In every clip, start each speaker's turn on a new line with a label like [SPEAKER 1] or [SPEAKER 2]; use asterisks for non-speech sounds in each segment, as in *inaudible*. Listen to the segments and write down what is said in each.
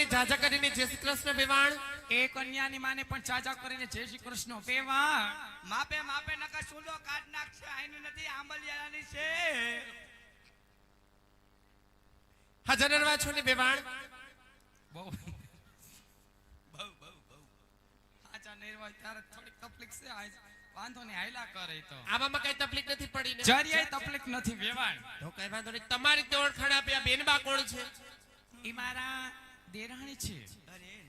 [SPEAKER 1] જાજા કરીને જય શ્રી કૃષ્ણ વેવાણ
[SPEAKER 2] એ કન્યાની માને પણ ચાચા કરીને જય શ્રી કૃષ્ણ વેવાણ
[SPEAKER 3] માપે માપે નકર સુલો કાઢ નાખશે આઈની નથી આંબલિયાની છે.
[SPEAKER 1] હાજર નરવા છો ને
[SPEAKER 2] બહુ.
[SPEAKER 3] બહુ બહુ બહુ.
[SPEAKER 2] ચાચા નહીં હોય ત્યારે થોડીક તકલીફ છે આજ વાંધો નહીં હાયલા કરે તો.
[SPEAKER 1] આવામાં કઈ તકલીફ નથી પડી ને?
[SPEAKER 2] જરીય તકલીફ નથી વેવાણ
[SPEAKER 1] તો કઈ વાંધો નહીં તમારી તે ઓળખાણ આપ્યા બેનબા કોણ છે?
[SPEAKER 2] ઈ મારા દેરાણી છે.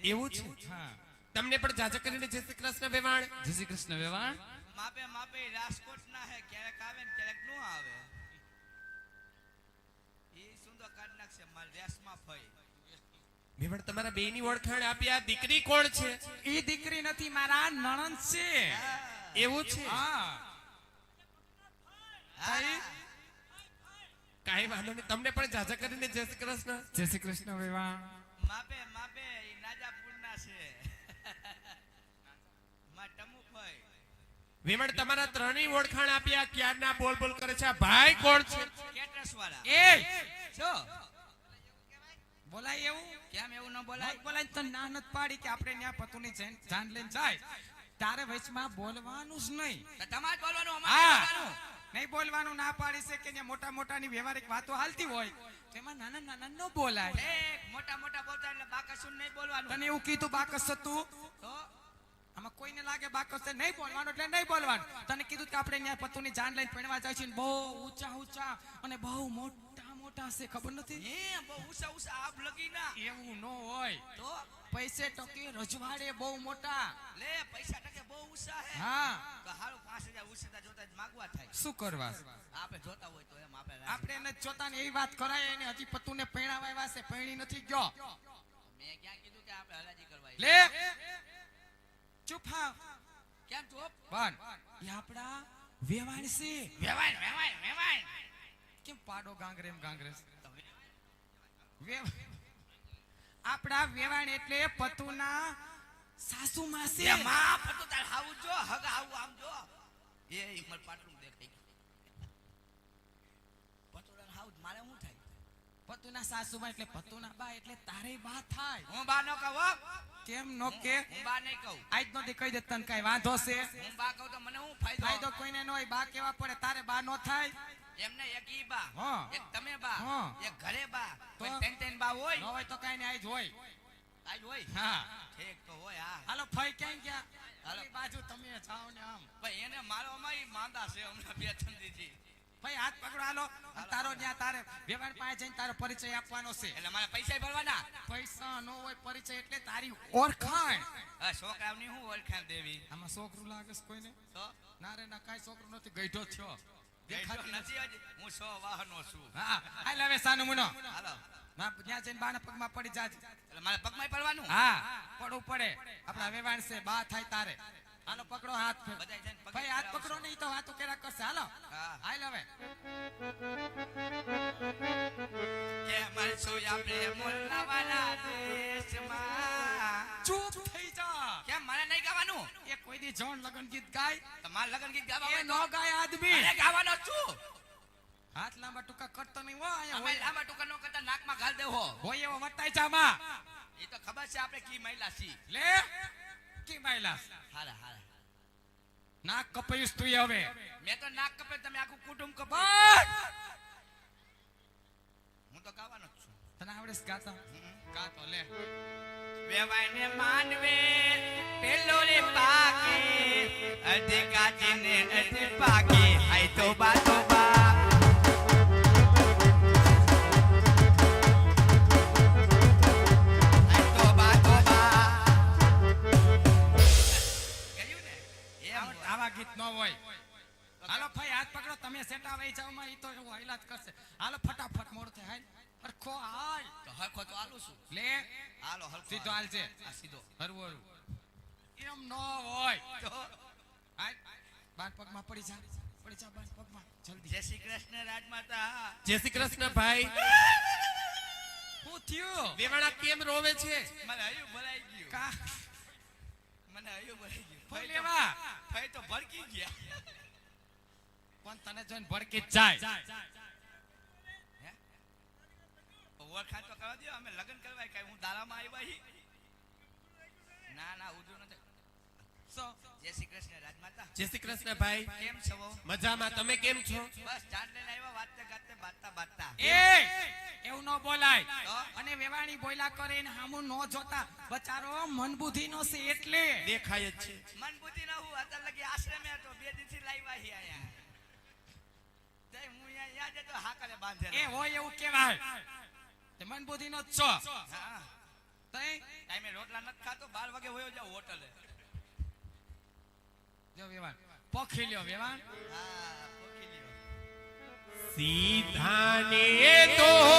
[SPEAKER 1] એવું છે?
[SPEAKER 2] હા.
[SPEAKER 1] તમને પણ જાજા કરીને જય શ્રી કૃષ્ણ વેવાણ.
[SPEAKER 2] જય શ્રી કૃષ્ણ વેવાણ.
[SPEAKER 3] માપે માપે રાજકોટ ના હે ક્યારેક આવે ને ક્યારેક નો આવે. ઈ સુંદર કાઢ નાખશે માર રેસમાં ફઈ
[SPEAKER 1] વેવાણ તમારા બેની ઓળખાણ આપ્યા. દીકરી કોણ છે?
[SPEAKER 2] એ દીકરી નથી મારા નણંદ છે.
[SPEAKER 1] એવું છે?
[SPEAKER 2] હા.
[SPEAKER 3] હા.
[SPEAKER 1] કાંઈ વાંધો નહીં. તમને પણ જાજા કરીને જય શ્રી કૃષ્ણ.
[SPEAKER 2] જય શ્રી કૃષ્ણ વેવાણ.
[SPEAKER 3] માપે માપે ઈ નાજાપુર ના છે. *laughs* માં ટમુ ફઈ
[SPEAKER 1] વેવાણ તમારા ત્રણેય ઓળખાણ આપ્યા ક્યારના બોલ બોલ કરે છે? ભાઈ કોણ છે?
[SPEAKER 3] કેટરસ વાળા
[SPEAKER 2] એ!
[SPEAKER 3] જો.
[SPEAKER 2] બોલાય એવું?
[SPEAKER 3] કેમ એવું ન
[SPEAKER 2] બોલાય?
[SPEAKER 3] બોલાય
[SPEAKER 2] તો ના પાડી કે આપણે ન્યા પતુની જાન જાન લઈને જાય. તારે વચમાં બોલવાનું જ નહીં.
[SPEAKER 3] તમારે બોલવાનું અમારે બોલવાનું.
[SPEAKER 2] નહીં બોલવાનું ના પાડી છે કે મોટા મોટાની વ્યવહારિક વાતો હાલતી હોય. તેમાં નાના નાના ન બોલાય.
[SPEAKER 3] મોટા મોટા બોલતા એટલે બાકસું નહીં બોલવાનું?
[SPEAKER 2] તને એવું કીધું બાકસ હતું?
[SPEAKER 3] તો?
[SPEAKER 2] આમાં કોઈને લાગે બાકસ નહીં બોલવાનું એટલે નહીં બોલવાનું. તને કીધું કે આપણે ત્યાં પતુની જાન લઈને પીણવા જાય છે બહુ ઊંચા ઊંચા અને બહુ મોટા મોટા છે ખબર નથી?
[SPEAKER 3] હે બહુ ઊંચા ઊંચા આબ લગી ના.
[SPEAKER 2] એવું ન હોય.
[SPEAKER 3] તો?
[SPEAKER 2] પૈસે ટકે રજવાડે બહુ મોટા.
[SPEAKER 3] લે પૈસા બહુ ઉષા હે.
[SPEAKER 2] હા.
[SPEAKER 3] તો હારું પાંચ હજાર જોતા માગવા થાય.
[SPEAKER 2] શું કરવા?
[SPEAKER 3] આપણે જોતા હોય તો એમ આપણે
[SPEAKER 2] આપણે એને જોતા ને એવી વાત કરાય એને હજી પતુને પૈણાવા આવ્યા છે પૈણી નથી ગયો.
[SPEAKER 3] મેં ક્યાં કીધું કે આપણે હરાજી કરવા
[SPEAKER 2] લે. ચૂપ હા.
[SPEAKER 3] કેમ ચોપ?
[SPEAKER 2] બન. એ આપડા વેવાણ છે.
[SPEAKER 3] વેવાય
[SPEAKER 2] કેમ પાડો ગાંગરે એમ ગાંગરે? વેવ આપડા વેવાણ એટલે પતુના સાસુમાં છે
[SPEAKER 3] એ માં ફટો તાર હાવું જો હગ હાવું આમ જો. એ ઇમર પાટલું દેખાઈ પટોડા હાવ મારે શું થાય?
[SPEAKER 2] પતુના સાસુમાં એટલે પતુના બા એટલે તારે બા થાય.
[SPEAKER 3] હું બા નો કહો
[SPEAKER 2] કેમ નો કે?
[SPEAKER 3] હું બા નહીં કહું.
[SPEAKER 2] આજ નો કહી દે તને કઈ વાંધો છે.
[SPEAKER 3] હું બા કહું તો મને હું ફાયદો?
[SPEAKER 2] ફાયદો કોઈને ન હોય બા કેવા પડે તારે બા નો થાય.
[SPEAKER 3] એમને એક ઈ બા એક તમે બા એક ઘરે બા.
[SPEAKER 2] તો?
[SPEAKER 3] કોઈ તેન તેન બા
[SPEAKER 2] ન
[SPEAKER 3] હોય
[SPEAKER 2] હોય તો કઈ ને આજ હોય.
[SPEAKER 3] આજ હોય.
[SPEAKER 2] હા.
[SPEAKER 3] ઠીક તો હોય હા.
[SPEAKER 2] હાલો ફઈ ક્યાં ગયા?
[SPEAKER 3] હાલો.
[SPEAKER 2] હાલો બાજુ તમે જાઓ ને આમ.
[SPEAKER 3] ભાઈ એને મારવામાં ઈ માંદા છે હમણાં બે ત્રણ
[SPEAKER 2] ભાઈ હાથ પકડો હાલો. તારો ત્યાં તારે વ્યવહાર પાસે જઈને તારો પરિચય આપવાનો છે.
[SPEAKER 3] એટલે મારે પૈસા ભરવાના?
[SPEAKER 2] પૈસા નો હોય પરિચય એટલે તારી ઓળખાણ.
[SPEAKER 3] છોકરાઓની હું ઓળખાણ દેવી?
[SPEAKER 2] આમાં છોકરું લાગે છે કોઈને?
[SPEAKER 3] તો?
[SPEAKER 2] ના રે ના કાંઈ છોકરું નથી ગઈઢો થયો
[SPEAKER 3] દેખાતું
[SPEAKER 2] દેખાતી
[SPEAKER 3] નથી હજી. હું સો વાહનો છું.
[SPEAKER 2] હા હાલ હવે સાનું મુનો.
[SPEAKER 3] હાલો.
[SPEAKER 2] ના ત્યાં જઈને બાના પગમાં પડી જાજે.
[SPEAKER 3] એટલે મારે પગમાં પડવાનું?
[SPEAKER 2] હા. પડવું પડે. આપણા વેવાણ છે બા થાય તારે. હાલો પકડો હાથ ભાઈ હાથ પકડો નહીં તો વાતો કેરા કરશે. હાલો. હાલ હવે.
[SPEAKER 3] કે મળશું આપણે મુલ્લાવાલા દેશમાં?
[SPEAKER 2] ચૂપ થઈ જા
[SPEAKER 3] કેમ મારે નહીં ગાવાનું
[SPEAKER 2] એ કોઈ દી જોણ લગન ગીત ગાય?
[SPEAKER 3] તમારે લગન ગીત ગાવા
[SPEAKER 2] નો ગાય આદમી.
[SPEAKER 3] અરે ગાવાનો છું.
[SPEAKER 2] હાથ લાંબા ટૂંકા કરતો નહીં હો
[SPEAKER 3] અમે
[SPEAKER 2] હોય.
[SPEAKER 3] લાંબા ટૂંકા નો કરતા નાકમાં ગાલ દેવો.
[SPEAKER 2] હોય એવો વટાઈ જામાં
[SPEAKER 3] એ તો ખબર છે આપણે કી મહિલા છી
[SPEAKER 2] લે કી મહિલા?
[SPEAKER 3] હારા હારા
[SPEAKER 2] નાક કપાઈશ તું હવે.
[SPEAKER 3] મેં તો નાક કપે તમે આખું કુટુંબ
[SPEAKER 2] કપાય.
[SPEAKER 3] હું તો ગાવાનો જ છું.
[SPEAKER 2] તને આવડે ગાતા? ગાતો લે.
[SPEAKER 3] વેવાય ને માનવે, પેલો રે તો બા તો
[SPEAKER 2] આવા- ગીત ન હોય. હાલો ભાઈ હાથ પકડો. તમે સેટા વહી જાવમાં એ તો એવું હૈલાત કરશે. હાલો ફટાફટ મોડ થાય. હાલ હરખો હાલ.
[SPEAKER 3] તો હરખો તો આલું છું.
[SPEAKER 2] લે.
[SPEAKER 3] હાલો હરખો
[SPEAKER 2] સીધો હાલ. છે
[SPEAKER 3] આ સીધો.
[SPEAKER 2] હરવું હરવું એમ ન હોય.
[SPEAKER 3] તો?
[SPEAKER 2] બાર પગમાં પડી જા. પડી જા બાર પગમાં. જલ્દી.
[SPEAKER 3] જય શ્રી કૃષ્ણ રાજમાતા.
[SPEAKER 1] જય શ્રી કૃષ્ણ ભાઈ.
[SPEAKER 2] હું થયું?
[SPEAKER 1] વેવાણા કેમ રોવે છે?
[SPEAKER 3] મને હયું ભરાઈ ગયું.
[SPEAKER 2] કા?
[SPEAKER 3] મને હયું ભરાઈ ગયું.
[SPEAKER 2] ફઈ લેવા
[SPEAKER 3] ફઈ તો ભડકી ગયા.
[SPEAKER 2] પણ તને જોઈને ભડકી જાય.
[SPEAKER 3] ઓળખાણ તો કરવા દો અમે લગ્ન કરવા કઈ. હું દારામાં આવ્યા હી. ના ના ઉજુ નથી.
[SPEAKER 1] સો.
[SPEAKER 3] જય શ્રી કૃષ્ણ રાજમાતા.
[SPEAKER 2] જય શ્રી કૃષ્ણ ભાઈ.
[SPEAKER 3] કેમ છો
[SPEAKER 2] મજામાં. તમે કેમ છો?
[SPEAKER 3] બસ ચાંદ લઈને આવ્યા વાતતે બાતતા બાતતા
[SPEAKER 1] એ! એવું ન બોલાય. અને વેવાણી બોયલા કરે ને હામું ન જોતા. બચારો મન બુદ્ધિ નો છે એટલે.
[SPEAKER 2] દેખાય જ છે.
[SPEAKER 3] મન બુદ્ધિ ના હું અત્યારે લગી આશ્રમે હતો બે દિવસથી લાવ્યા હી આયા તે હું અહીંયા યાદ હતો હા કરે બાંધેલો.
[SPEAKER 1] એ હોય એવું કેવાય તે મન બુદ્ધિ નો છો.
[SPEAKER 3] હા.
[SPEAKER 1] તઈ?
[SPEAKER 3] ટાઈમે રોટલા નથી ખાતો બાર વાગે હોયો જાવ હોટલે.
[SPEAKER 1] જો વેવાણ પોખી લ્યો વેવાન
[SPEAKER 3] હા પોખી લ્યો.
[SPEAKER 2] સીધા ને તોરણા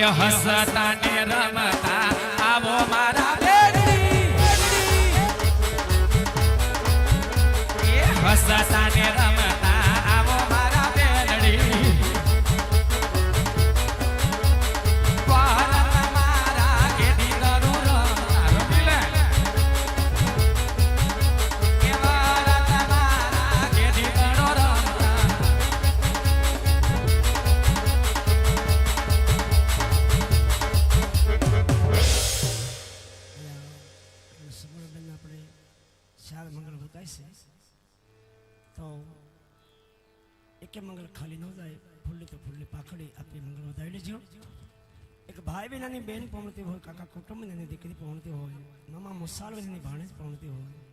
[SPEAKER 2] ભાઈઓ હસતા ને રમતા. આવો મારા હસતા ને રમતા.
[SPEAKER 4] બેન પહોંચતી હોય કાકા કુટુંબની દીકરી પહોંચતી હોય મામા મુસાલની ભાણેજ પહોંચતી હોય.